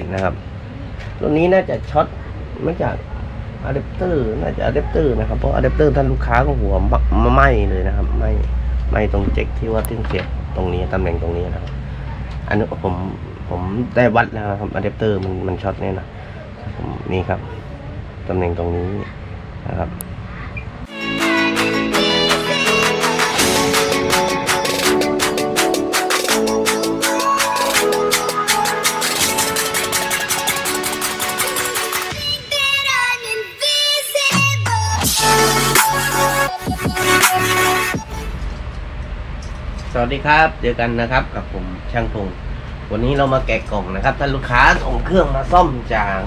นนะครับ ตัวนี้น่าจะช็อตมาจากอะแดปเตอร์น่าจะอะแดปเตอร์นะครับเพราะอะแดปเตอร์ท่านลูกค้าก็หัวไหม้เลยนะครับไหม้ไหม้ตรงเจ็กที่ว่าที่เสียบตรงนี้ตำแหน่งตรงนี้นะครับ อันนี้ผมผมได้วัดแล้วนะครับอะแดปเตอร์มันมันช็อตเนี่ยนะผมนี่ครับตำแหน่งตรงนี้นะครับ วัสดีครับ เจอกันนะครับกับผมช่างพงวันนี้เรามาแกะกล่องนะครับท่านลูกค้าส่งเครื่องมาซ่อมจาก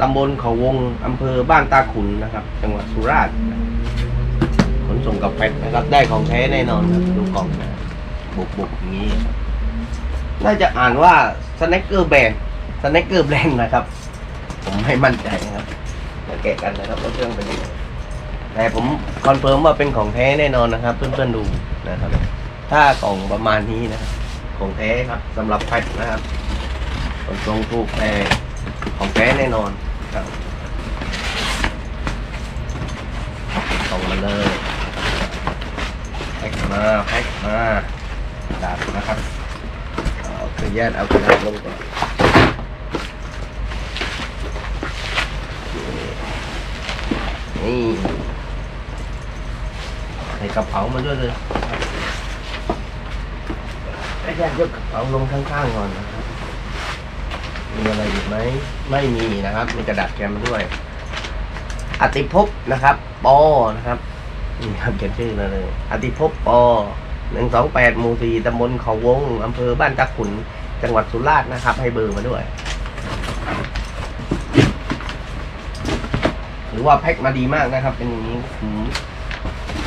ตำบลเขาวงอำเภอบ้านตาขุนนะครับ จังหวัดสุราษฎร์ขนส่งกับแพ็คนะครับ ได้ของแท้แน่นอนครับดูกล่องนะบุกบุกอย่างนี้ น่าจะอ่านว่าสแน็คเกอร์แบนสแน็คเกอร์แบนนะครับ ผมไม่มั่นใจนะครับมาแกะกันนะครับว่าเครื่องเป็นยังไง แต่ผมคอนเฟิร์มว่าเป็นของแท้แน่นอนนะครับ เพื่อนๆดูนะครับ ถ้ากล่องประมาณนี้นะครับของแท้ครับสำหรับแพ็คนะครับขนส่งถูกแต่ของแท้แน่นอนครับส่งมาเลยแพ็คมาแพ็คมาดาบนะครับเอาคือแยกเอากระดาษลงก่อนนี่ ใส่กระเป๋ามาด้วยเลยแยกยกกระเป๋าลงข้างๆก่อนนะครับ มีอะไรอีกไหม ไม่มีนะครับ มีกระดาษแกมมาด้วย อติภพนะครับ ปอ นะครับ นี่ครับเขียนชื่อมาเลย อติภพปอหนึ่งสองแปดหมู่สี่ตำบลเขาวง อำเภอบ้านตะขุน จังหวัดสุราษฎร์นะครับ ให้เบอร์มาด้วย หรือว่าแพ็คมาดีมากนะครับ เป็นอย่างนี้ผม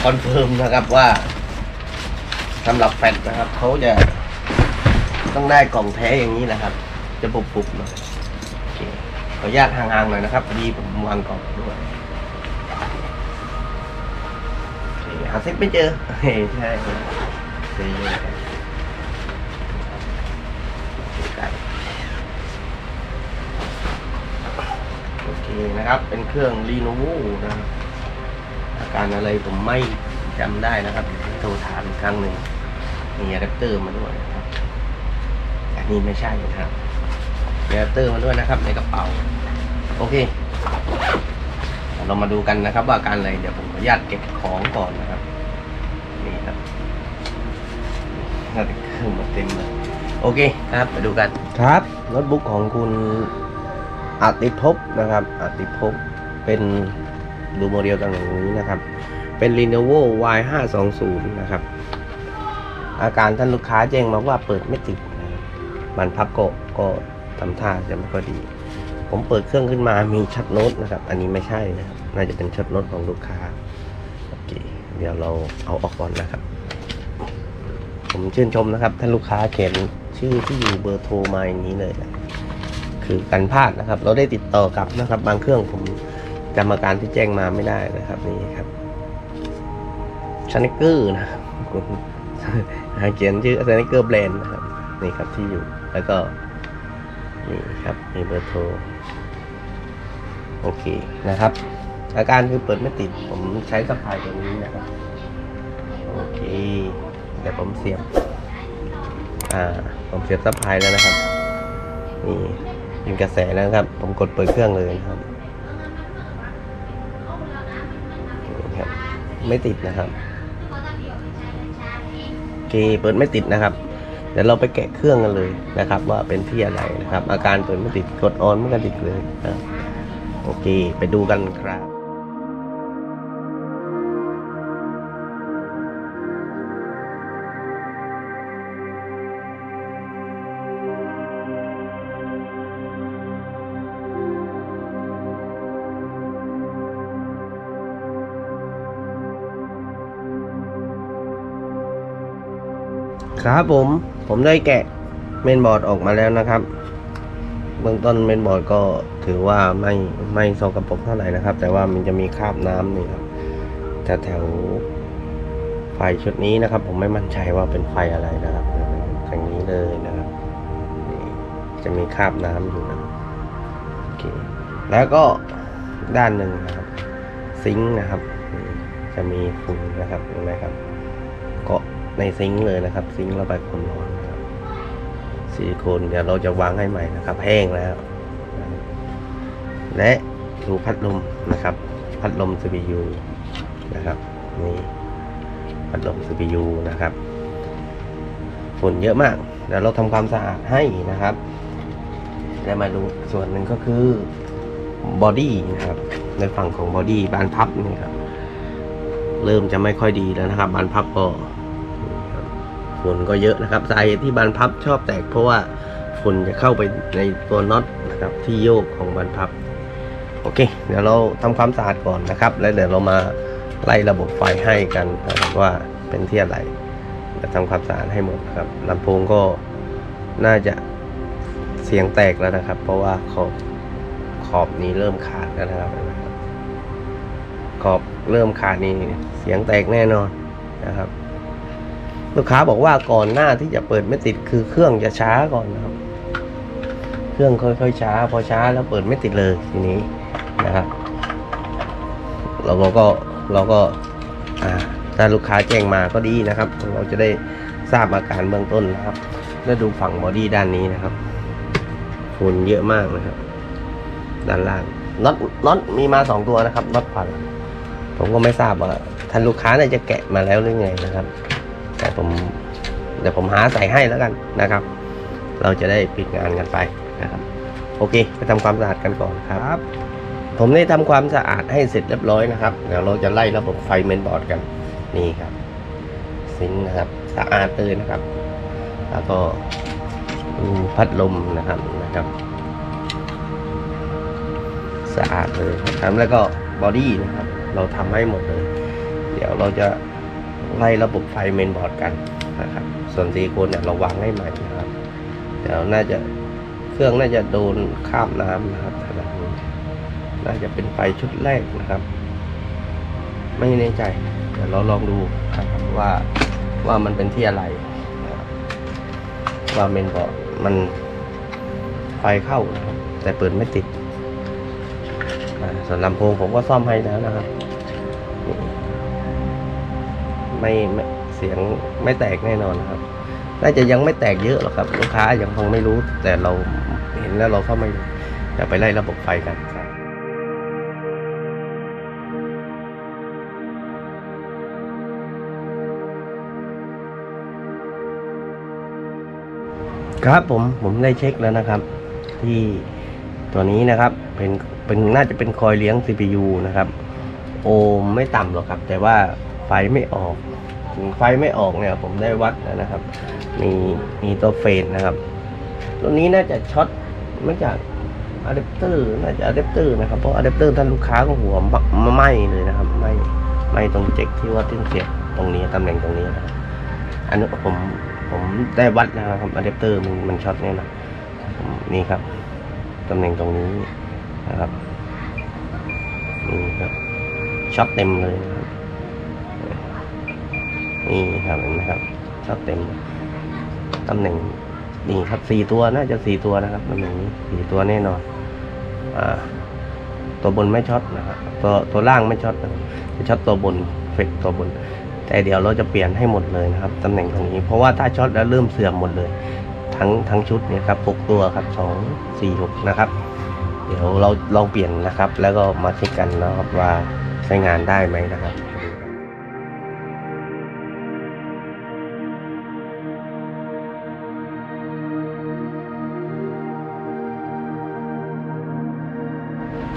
คอนเฟิร์มนะครับว่าสำหรับแฟนนะครับเขาจะต้องได้กล่องแท้อย่างนี้นะครับ จะปุบๆหน่อยโอเคขออนุญาตห่างๆหน่อยนะครับพอดีผมวางกล่องด้วยหาเซ็ตไม่เจอเฮ้ใช่เจอเยอะครับไก่โอเคนะครับ เป็นเครื่องรีโนโวนะครับ การอะไรผมไม่จำได้นะครับโทรถามอีกครั้งหนึ่งมีอะแดปเตอร์มาด้วยนะครับ อันนี้ไม่ใช่นะครับมีอะแดปเตอร์มาด้วยนะครับ ในกระเป๋า โอเค เรามาดูกันนะครับ ว่าอาการอะไรเดี๋ยวผมขออนุญาตเก็บของก่อนนะครับนี่ครับน่าจะเครื่องมาเต็มเลยโอเคครับไปดูกันครับโน้ตบุ๊กของคุณอาติภพนะครับอาติภพเป็น ดูโมเดลต่างๆนี้นะครับ เป็น Lenovo Y 5 2 0นะครับ อาการท่านลูกค้าแจ้งมาว่าเปิดไม่ติดนะบมันพับก็ก็ทำท่าจะไม่ค่อยดี ผมเปิดเครื่องขึ้นมามีชัดโน้ตนะครับ อันนี้ไม่ใช่นะครับ น่าจะเป็นชัดโน้ตของลูกค้าโอเคเดี๋ยวเราเอาออกก่อนนะครับ ผมชื่นชมนะครับท่านลูกค้าเขียนชื่อที่อยู่เบอร์โทรมาอย่างนี้เลยนะคือกันพลาดนะครับ เราได้ติดต่อกับนะครับ บางเครื่องผม จำอาการที่แจ้งมาไม่ได้นะครับนี่ครับชนเกอร์นะครับเขียนชื่อชนเกอร์แบรนด์นะครับนี่ครับที่อยู่แล้วก็นี่ครับมีเบอร์โทรโอเคนะครับ อาการคือเปิดไม่ติดผมใช้สะพายตัวนี้นะครับโอเคเดี๋ยวผมเสียบอ่าผมเสียบสะพายแล้วนะครับนี่เป็นกระแสแล้วครับ ผมกดเปิดเครื่องเลยนะครับ ไม่ติดนะครับโอเคเปิดไม่ติดนะครับ เดี๋ยวเราไปแกะเครื่องกันเลยนะครับ ว่าเป็นที่อะไรนะครับ อาการเปิดไม่ติดกดออนไม่กระดิกเลยนะโอเค ไปดูกันครับ ครับผม ผมได้แกะเมนบอร์ดออกมาแล้วนะครับ เบื้องต้นเมนบอร์ดก็ถือว่าไม่ไม่โซกระปกเท่าไหร่นะครับ แต่ว่ามันจะมีคราบน้ำนี่ครับแถวแถวไฟชุดนี้นะครับ ผมไม่มั่นใจว่าเป็นไฟอะไรนะครับอย่างนี้เลยนะครับ จะมีคราบน้ำอยู่นะโอเคแล้วก็ด้านหนึ่งนะครับ ซิงค์นะครับนี่จะมีฝุ่นนะครับเห็นไหมครับ ในซิงค์เลยนะครับ ซิงค์ระบายความร้อนนะครับซิลิโคนเดี๋ยวเราจะวางให้ใหม่นะครับ แห้งแล้ว และดูพัดลมนะครับ พัดลม CPU นะครับนี่พัดลม CPU นะครับฝุ่นเยอะมากเดี๋ยวเราทำความสะอาดให้นะครับแล้วมาดูส่วนหนึ่งก็คือบอดี้นะครับ ในฝั่งของบอดี้บานพับนี่ครับ เริ่มจะไม่ค่อยดีแล้วนะครับ บานพับก็ ฝุ่นก็เยอะนะครับสาเหตุที่บานพับชอบแตก เพราะว่าฝุ่นจะเข้าไปในตัวน็อตนะครับที่โยกของบานพับ โอเค เดี๋ยวเราทำความสะอาดก่อนนะครับ แล้วเดี๋ยวเรามาไล่ระบบไฟให้กันนะครับว่าเป็นที่อะไรจะทำความสะอาดให้หมดนะครับลำโพงก็น่าจะเสียงแตกแล้วนะครับ เพราะว่าขอบขอบนี้เริ่มขาดแล้วนะครับ ขอบเริ่มขาดนี่เสียงแตกแน่นอนนะครับ ลูกค้าบอกว่าก่อนหน้าที่จะเปิดไม่ติดคือเครื่องจะช้าก่อนนะครับ เครื่องค่อยๆช้า พอช้าแล้วเปิดไม่ติดเลยทีนี้นะครับ เราก็เราก็ถ้าลูกค้าแจ้งมาก็ดีนะครับ เราจะได้ทราบอาการเบื้องต้นนะครับ แล้วดูฝั่งบอดี้ด้านนี้นะครับฝุ่นเยอะมากนะครับ ด้านล่างน็อตน็อตมีมาสองตัวนะครับน็อตฟันผมก็ไม่ทราบว่าท่านลูกค้าเนี่ยจะแกะมาแล้วหรือไงนะครับ แต่ผมเดี๋ยวผมหาใส่ให้แล้วกันนะครับ เราจะได้ปิดงานกันไปนะครับ โอเค ไปทำความสะอาดกันก่อนครับ ผมได้ทำความสะอาดให้เสร็จเรียบร้อยนะครับเดี๋ยวเราจะไล่ระบบไฟเมนบอร์ดกันนี่ครับซิงค์นะครับสะอาดเลยนะครับ แล้วก็ดูพัดลมนะครับนะครับ สะอาดเลยนะครับแล้วก็บอดี้นะครับ เราทำให้หมดเลย เดี๋ยวเราจะ ไล่ระบบไฟเมนบอร์ดกันนะครับ ส่วนซีโคนเนี่ยเราวางให้ใหม่นะครับเดี๋ยวน่าจะเครื่องน่าจะโดนคราบน้ำนะครับขนาดนี้น่าจะเป็นไฟชุดแรกนะครับ ไม่แน่ใจ เดี๋ยวเราลองดูนะครับว่าว่ามันเป็นที่อะไรนะว่าเมนบอร์ดมันไฟเข้านะครับ แต่เปิดไม่ติดส่วนลำโพงผมก็ซ่อมให้แล้วนะครับ ไม่ไม่เสียงไม่แตกแน่นอนครับ น่าจะยังไม่แตกเยอะหรอกครับ ลูกค้ายังคงไม่รู้ แต่เราเห็นแล้วเราซ่อมไม่อยู่เดี๋ยวไปไล่ระบบไฟกันครับครับผมผมได้เช็คแล้วนะครับ ที่ตัวนี้นะครับเป็นเป็นน่าจะเป็นคอยเลี้ยง CPU นะครับ โอห์มไม่ต่ำหรอกครับ แต่ว่า ฟไม่ออกถึงไฟไม่ออกเนี่ยผมได้วัดแล้วนะครับ มีมีตัวเฟสนะครับ ตัวนี้น่าจะช็อตมาจากอะแดปเตอร์น่าจะอะแดปเตอร์นะครับเพราะอะแดปเตอร์ท่านลูกค้าก็หัวไหมเลยนะครับไหมไหมตรงเจ็กที่ว่าที่เสียบตรงนี้ตำแหน่งตรงนี้นะครับอันนี้ผมผมได้วัดนะครับอะแดปเตอร์มันมันช็อตแน่นอนผมนี่ครับตำแหน่งตรงนี้นะครับนี่ครับช็อตเต็มเลยนะครับ นี่ครับเห็นไหมครับช็อตเต็มตำแหน่งนี่ครับสี่ตัวน่าจะสี่ตัวนะครับตำแหน่งนี้สี่ตัวแน่นอน อ่า ตัวบนไม่ช็อตนะครับตัวตัวล่างไม่ช็อตจะช็อตตัวบนเฟกตัวบน แต่เดี๋ยวเราจะเปลี่ยนให้หมดเลยนะครับตำแหน่งตรงนี้เพราะว่าถ้าช็อตแล้วเริ่มเสื่อมหมดเลย ทั้งทั้งชุดเนี่ยครับหกตัวครับสองสี่หกนะครับ เดี๋ยวเราลองเปลี่ยนนะครับ แล้วก็มาเช็คกันนะครับว่าใช้งานได้ไหมนะครับ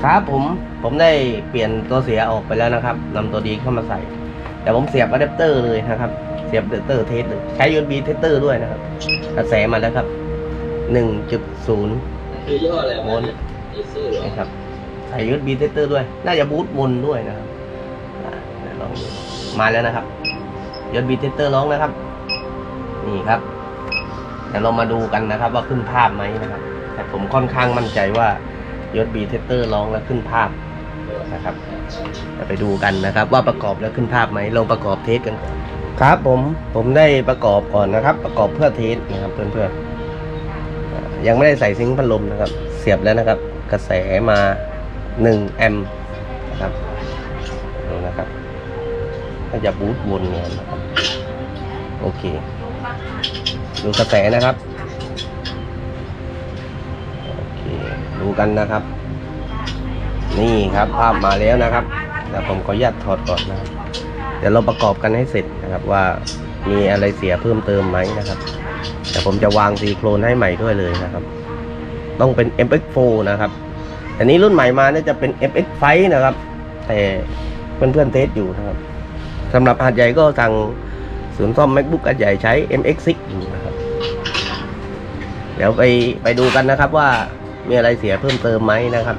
ครับผมผมได้เปลี่ยนตัวเสียออกไปแล้วนะครับนำตัวดีเข้ามาใส่ แต่ผมเสียบอะแดปเตอร์เลยนะครับ เสียบอะแดปเตอร์เทสเลยใช้ USB เทสเตอร์ด้วยนะครับกระแสมาแล้วครับ1.0คือย่ออะไรโวลต์เอเซอร์เหรอนะครับใส่ USB เทสเตอร์ด้วย น่าจะบูตวนด้วยนะครับเดี๋ยวลองดูมาแล้วนะครับ USB เทสเตอร์ร้องนะครับ นี่ครับเดี๋ยวเรามาดูกันนะครับ ว่าขึ้นภาพไหมนะครับ แต่ผมค่อนข้างมั่นใจว่า USB เทสเตอร์ร้องแล้วขึ้นภาพนะครับจะไปดูกันนะครับว่าประกอบแล้วขึ้นภาพไหมลองประกอบเทสกันก่อนครับผมผมได้ประกอบก่อนนะครับ ประกอบเพื่อเทสนะครับเพื่อนๆอ่ายังไม่ได้ใส่ซิงค์พัดลมนะครับ เสียบแล้วนะครับ กระแสมา1แอมป์นะครับดูนะครับก็จะบูตวนเงี้ยนะครับโอเค ดูกระแสนะครับ ดูกันนะครับ นี่ครับภาพมาแล้วนะครับเดี๋ยวผมขออนุญาตถอดก่อนนะครับ เดี๋ยวเราประกอบกันให้เสร็จนะครับว่ามีอะไรเสียเพิ่มเติมไหมนะครับ แต่ผมจะวางซีโครนให้ใหม่ด้วยเลยนะครับ ต้องเป็น MX4 นะครับ อันนี้รุ่นใหม่มาเนี่ยจะเป็น MX5 นะครับ แต่เพื่อนๆเทสอยู่นะครับสำหรับอาดใหญ่ก็สั่งศูนย์ซ่อม MacBook อาดใหญ่ใช้ MX6 นะครับ เดี๋ยวไปไปดูกันนะครับว่า มีอะไรเสียเพิ่มเติมไหมนะครับ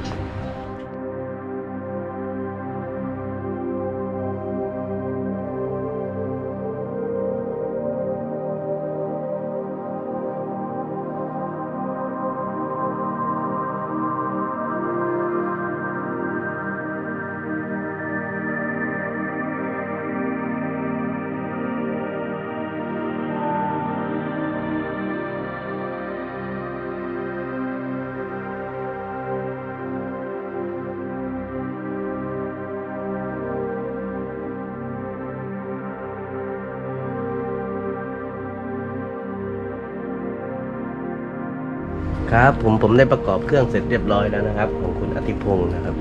ครับ ผมผมได้ประกอบเครื่องเสร็จเรียบร้อยแล้วนะครับ ของคุณอธิพงศ์นะครับ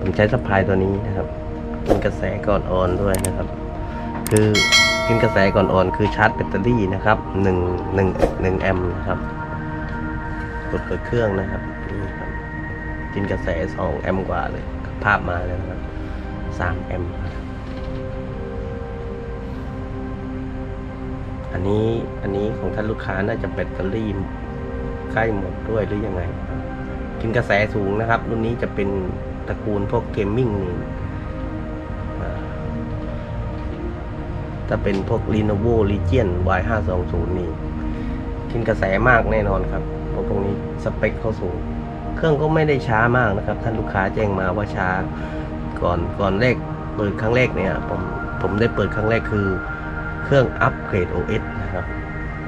ผมใช้สปายตัวนี้นะครับกินกระแสก่อนออนด้วยนะครับ คือกินกระแสก่อนออนคือชาร์จแบตเตอรี่นะครับหนึ่งหนึ่งหนึ่งแอมป์นะครับกดเปิดเครื่องนะครับนี่ครับกินกระแสสองแอมป์กว่าเลยภาพมาแล้วนะครับสามแอมป์อันนี้อันนี้ของท่านลูกค้าน่าจะแบตเตอรี่ ใกล้หมดด้วยหรือยังไงกินกระแสสูงนะครับ รุ่นนี้จะเป็นตระกูลพวกเกมมิ่งนี่ถ้าเป็นพวก Lenovo Legion Y520 นี่กินกระแสมากแน่นอนครับเพราะพวกนี้สเปคเขาสูง เครื่องก็ไม่ได้ช้ามากนะครับ ท่านลูกค้าแจ้งมาว่าช้าก่อนก่อนแรกเปิดครั้งแรกเนี่ยผมผมได้เปิดครั้งแรกคือ เครื่องอัปเกรด OS นะครับ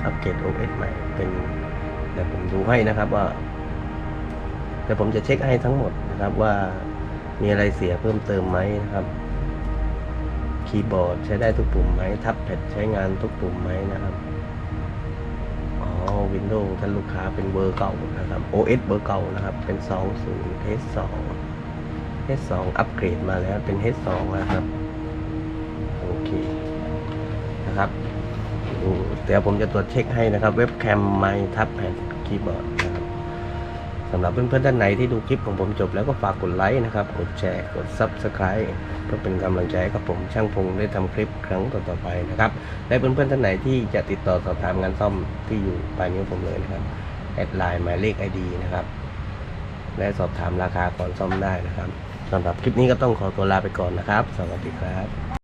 อัปเกรด OS ใหม่เป็น เดี๋ยวผมดูให้นะครับว่าเดี๋ยวผมจะเช็คให้ทั้งหมดนะครับว่ามีอะไรเสียเพิ่มเติมไหมนะครับ คีย์บอร์ดใช้ได้ทุกปุ่มไหมทับแพดใช้งานทุกปุ่มไหมนะครับอ๋อ Windows ท่านลูกค้าเป็นเบอร์เก่านะครับ OS เบอร์เก่านะครับ เป็น 20 H2 H2 อัปเกรดมาแล้วเป็น H2 นะครับ เดี๋ยวผมจะตรวจเช็คให้นะครับ เว็บแคมไมค์ทับแผ่นคีย์บอร์ดนะครับสำหรับเพื่อนๆท่านไหนที่ดูคลิปของผมจบแล้วก็ฝากกดไลค์นะครับ กดแชร์ กด Subscribe เพื่อเป็นกำลังใจให้กับผมช่างพงได้ทำคลิปครั้งต่อๆไปนะครับ และเพื่อนๆท่านไหนที่จะติดต่อสอบถามงานซ่อมที่อยู่ปลายนิ้วผมเลยนะครับ แอดไลน์หมายเลข ID นะครับ และสอบถามราคาก่อนซ่อมได้นะครับสำหรับคลิปนี้ก็ต้องขอตัวลาไปก่อนนะครับ สวัสดีครับ